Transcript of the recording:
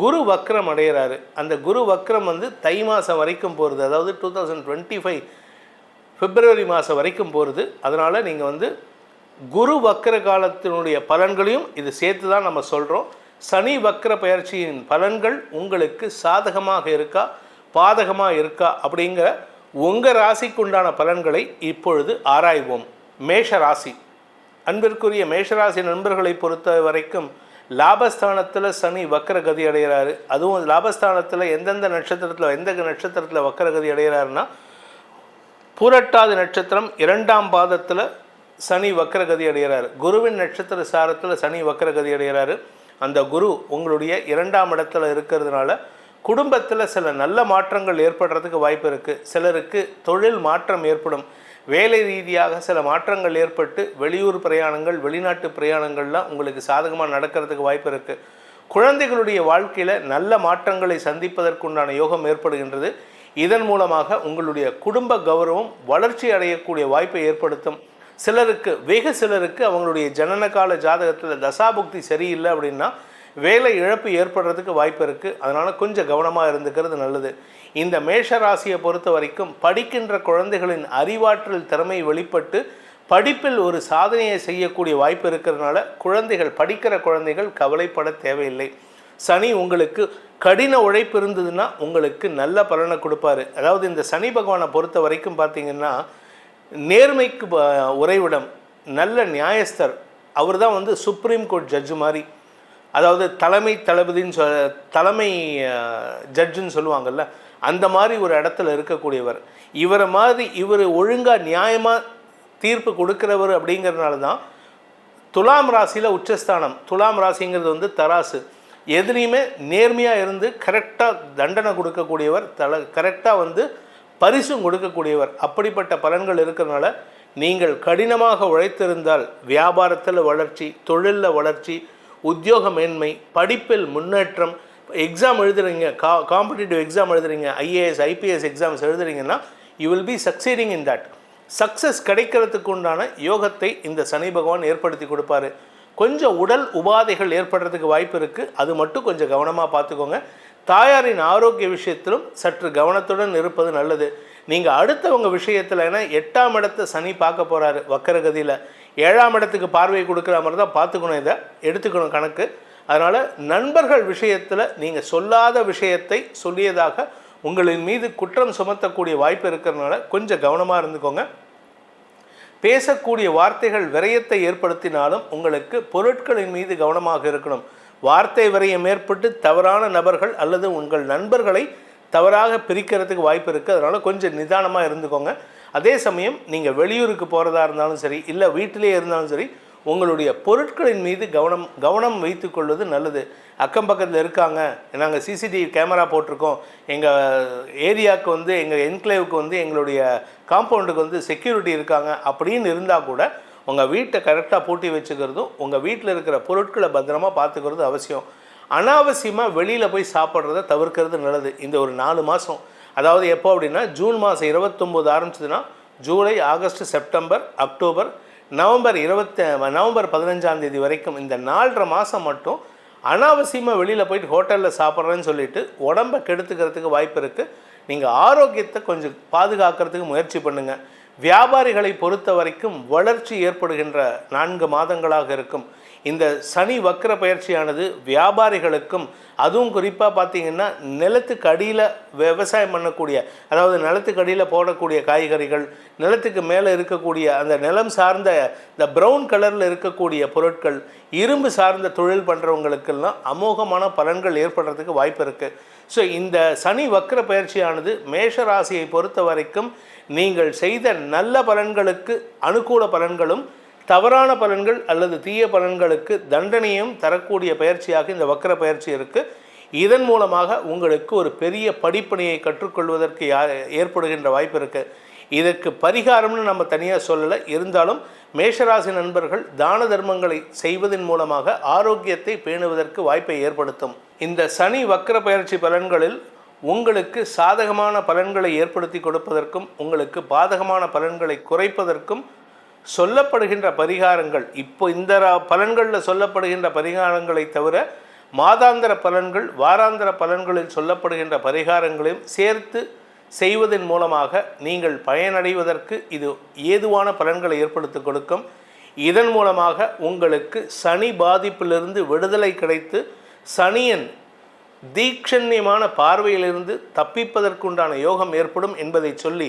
குரு வக்ரம் அடைகிறாரு அந்த குரு வக்ரம் வந்து தை மாதம் வரைக்கும் போகிறது அதாவது two thousand twenty five February மாதம் வரைக்கும் போகிறது அதனால் நீங்கள் வந்து குரு வக்ர காலத்தினுடைய பலன்களையும் இது சேர்த்து தான் நம்ம சொல்கிறோம் சனி வக்ர பயிற்சியின் பலன்கள் உங்களுக்கு சாதகமாக இருக்கா பாதகமாக இருக்கா அப்படிங்கிற உங்கள் ராசிக்குண்டான பலன்களை இப்பொழுது ஆராய்வோம். மேஷ ராசி. அன்பிற்குரிய மேஷராசி நண்பர்களை பொறுத்த வரைக்கும் லாபஸ்தானத்தில் சனி வக்கரகதி அடைகிறாரு அதுவும் லாபஸ்தானத்தில் எந்தெந்த நட்சத்திரத்தில் எந்த நட்சத்திரத்தில் வக்கரகதி அடைகிறாருன்னா பூரட்டாதி நட்சத்திரம் இரண்டாம் பாதத்தில் சனி வக்கரகதி அடைகிறார் குருவின் நட்சத்திர சாரத்தில் சனி வக்கரகதி அடைகிறாரு அந்த குரு உங்களுடைய இரண்டாம் இடத்துல இருக்கிறதுனால குடும்பத்தில் சில நல்ல மாற்றங்கள் ஏற்படுறதுக்கு வாய்ப்பு இருக்குது சிலருக்கு தொழில் மாற்றம் ஏற்படும். வேலை ரீதியாக சில மாற்றங்கள் ஏற்பட்டு வெளியூர் பிரயாணங்கள் வெளிநாட்டு பிரயாணங்கள்லாம் உங்களுக்கு சாதகமாக நடக்கிறதுக்கு வாய்ப்பு இருக்குது குழந்தைகளுடைய வாழ்க்கையில் நல்ல மாற்றங்களை சந்திப்பதற்குண்டான யோகம் ஏற்படுகின்றது. இதன் மூலமாக உங்களுடைய குடும்ப கௌரவம் வளர்ச்சி அடையக்கூடிய வாய்ப்பை ஏற்படுத்தும். சிலருக்கு வெகு சிலருக்கு அவங்களுடைய ஜனனகால ஜாதகத்தில் தசாபுக்தி சரியில்லை அப்படின்னா வேலை இழப்பு ஏற்படுறதுக்கு வாய்ப்பு இருக்குது அதனால் கொஞ்சம் கவனமாக இருந்துக்கிறது நல்லது. இந்த மேஷ ராசியை பொறுத்த வரைக்கும் படிக்கின்ற குழந்தைகளின் அறிவாற்றல் திறமை வெளிப்பட்டு படிப்பில் ஒரு சாதனையை செய்யக்கூடிய வாய்ப்பு இருக்கிறதுனால குழந்தைகள் படிக்கிற குழந்தைகள் கவலைப்பட தேவையில்லை. சனி உங்களுக்கு கடின உழைப்பு இருந்ததுன்னா உங்களுக்கு நல்ல பலனை கொடுப்பாரு. அதாவது இந்த சனி பகவானை பொறுத்த வரைக்கும் பார்த்தீங்கன்னா நேர்மைக்கு உறைவிடம் நல்ல நியாயஸ்தர். அவர் தான் வந்து சுப்ரீம் கோர்ட் ஜட்ஜு மாதிரி. அதாவது தலைமை தளபதின்னு சொ தலைமை ஜட்ஜுன்னு சொல்லுவாங்கல்ல அந்த மாதிரி ஒரு இடத்துல இருக்கக்கூடியவர். இவரை மாதிரி இவர் ஒழுங்காக நியாயமாக தீர்ப்பு கொடுக்குறவர் அப்படிங்கிறதுனால தான் துலாம் ராசியில் உச்சஸ்தானம். துலாம் ராசிங்கிறது வந்து தராசு. எதுலேயுமே நேர்மையாக இருந்து கரெக்டாக தண்டனை கொடுக்கக்கூடியவர் தல கரெக்டாக வந்து பரிசும் கொடுக்கக்கூடியவர். அப்படிப்பட்ட பலன்கள் இருக்கிறனால நீங்கள் கடினமாக உழைத்திருந்தால் வியாபாரத்தில் வளர்ச்சி தொழிலில் வளர்ச்சி உத்தியோக மேன்மை படிப்பில் முன்னேற்றம் எக்ஸாம் எழுதுறீங்க கா காம்படிட்டிவ் எக்ஸாம் எழுதுறீங்க IAS IPS exams எழுதுறீங்கன்னா you will be succeeding in that success கிடைக்கிறதுக்கு உண்டான யோகத்தை இந்த சனி பகவான் ஏற்படுத்தி கொடுப்பாரு. கொஞ்சம் உடல் உபாதைகள் ஏற்படுறதுக்கு வாய்ப்பு இருக்குது அது மட்டும் கொஞ்சம் கவனமாக பார்த்துக்கோங்க. தாயாரின் ஆரோக்கிய விஷயத்திலும் சற்று கவனத்துடன் இருப்பது நல்லது. நீங்கள் அடுத்தவங்க விஷயத்தில் ஏன்னா எட்டாம் இடத்தை சனி பார்க்க போகிறாரு வக்கரகதியில். ஏழாம் இடத்துக்கு பார்வை கொடுக்குற மாதிரி தான் பார்த்துக்கணும் இதை எடுத்துக்கணும் கணக்கு. அதனால் நண்பர்கள் விஷயத்தில் நீங்கள் சொல்லாத விஷயத்தை சொல்லியதாக உங்களின் மீது குற்றம் சுமத்தக்கூடிய வாய்ப்பு இருக்கிறதுனால கொஞ்சம் கவனமாக இருந்துக்கோங்க. பேசக்கூடிய வார்த்தைகள் விரயத்தை ஏற்படுத்தினாலும் உங்களுக்கு பொருட்களின் மீது கவனமாக இருக்கணும். வார்த்தை விரயம் ஏற்பட்டு தவறான நபர்கள் அல்லது உங்கள் நண்பர்களை தவறாக பிரிக்கிறதுக்கு வாய்ப்பு இருக்குது அதனால் கொஞ்சம் நிதானமாக இருந்துக்கோங்க. அதே சமயம் நீங்கள் வெளியூருக்கு போகிறதா இருந்தாலும் சரி இல்லை வீட்டிலே இருந்தாலும் சரி உங்களுடைய பொருட்களின் மீது கவனம் கவனம் வைத்துக்கொள்வது நல்லது. அக்கம் பக்கத்தில் இருக்காங்க நாங்கள் சிசிடிவி கேமரா போட்டிருக்கோம் எங்கள் ஏரியாவுக்கு வந்து எங்கள் என்க்ளேவுக்கு வந்து எங்களுடைய காம்பவுண்டுக்கு வந்து செக்யூரிட்டி இருக்காங்க அப்படின்னு இருந்தால் கூட உங்கள் வீட்டை கரெக்டாக பூட்டி வச்சுக்கிறதும் உங்கள் வீட்டில் இருக்கிற பொருட்களை பத்திரமா பார்த்துக்கிறது அவசியம். அனாவசியமாக வெளியில் போய் சாப்பிட்றத தவிர்க்கிறது நல்லது. இந்த ஒரு நாலு மாதம் அதாவது எப்போ அப்படின்னா ஜூன் மாதம் இருபத்தொம்போது ஆரம்பிச்சதுன்னா July August September October November இருபத்தி நவம்பர் பதினஞ்சாம் தேதி வரைக்கும் இந்த நாலரை மாதம் மட்டும் அனாவசியமாக வெளியில் போயிட்டு ஹோட்டலில் சாப்பிட்றேன்னு சொல்லிட்டு உடம்பை கெடுத்துக்கிறதுக்கு வாய்ப்பு இருக்குது நீங்கள் ஆரோக்கியத்தை கொஞ்சம் பாதுகாக்கிறதுக்கு முயற்சி பண்ணுங்கள் வியாபாரிகளை பொறுத்த வரைக்கும் வளர்ச்சி ஏற்படுகின்ற நான்கு மாதங்களாக இருக்கும். இந்த சனி வக்கர பயிற்சியானது வியாபாரிகளுக்கும் அதுவும் குறிப்பாக பார்த்தீங்கன்னா நிலத்துக்கு அடியில் விவசாயம் பண்ணக்கூடிய அதாவது நிலத்துக்கு அடியில் போடக்கூடிய காய்கறிகள் நிலத்துக்கு மேலே இருக்கக்கூடிய அந்த நிலம் சார்ந்த இந்த ப்ரௌன் கலரில் இருக்கக்கூடிய பொருட்கள் இரும்பு சார்ந்த தொழில் பண்ணுறவங்களுக்கெல்லாம் அமோகமான பலன்கள் ஏற்படுறதுக்கு வாய்ப்பு இருக்குது ஸோ இந்த சனி வக்கர பயிற்சியானது மேஷ ராசியை பொறுத்த வரைக்கும் நீங்கள் செய்த நல்ல பலன்களுக்கு அனுகூல பலன்களும் தவறான பலன்கள் அல்லது தீய பலன்களுக்கு தண்டனையும் தரக்கூடிய பயிற்சியாக இந்த வக்கர பயிற்சி இருக்குது இதன் மூலமாக உங்களுக்கு ஒரு பெரிய படிப்பணியை கற்றுக்கொள்வதற்கு ஏற்படுகின்ற வாய்ப்பு இருக்குது இதற்கு பரிகாரம்னு நம்ம தனியாக சொல்லலை. இருந்தாலும் மேஷராசி நண்பர்கள் தான தர்மங்களை செய்வதன் மூலமாக ஆரோக்கியத்தை பேணுவதற்கு வாய்ப்பை ஏற்படுத்தும். இந்த சனி வக்கர பயிற்சி பலன்களில் உங்களுக்கு சாதகமான பலன்களை ஏற்படுத்தி கொடுப்பதற்கும் உங்களுக்கு பாதகமான பலன்களை குறைப்பதற்கும் சொல்லப்படுகின்ற பரிகாரங்கள் இப்போ இந்த ரா- பலன்களில் சொல்லப்படுகின்ற பரிகாரங்களை தவிர மாதாந்திர பலன்கள் வாராந்திர பலன்களில் சொல்லப்படுகின்ற பரிகாரங்களையும் சேர்த்து செய்வதன் மூலமாக நீங்கள் பயனடைவதற்கு இது ஏதுவான பலன்களை ஏற்படுத்தி கொடுக்கும். இதன் மூலமாக உங்களுக்கு சனி பாதிப்பிலிருந்து விடுதலை கிடைத்து சனியன் தீட்சண்யமான பார்வையிலிருந்து தப்பிப்பதற்குண்டான யோகம் ஏற்படும் என்பதை சொல்லி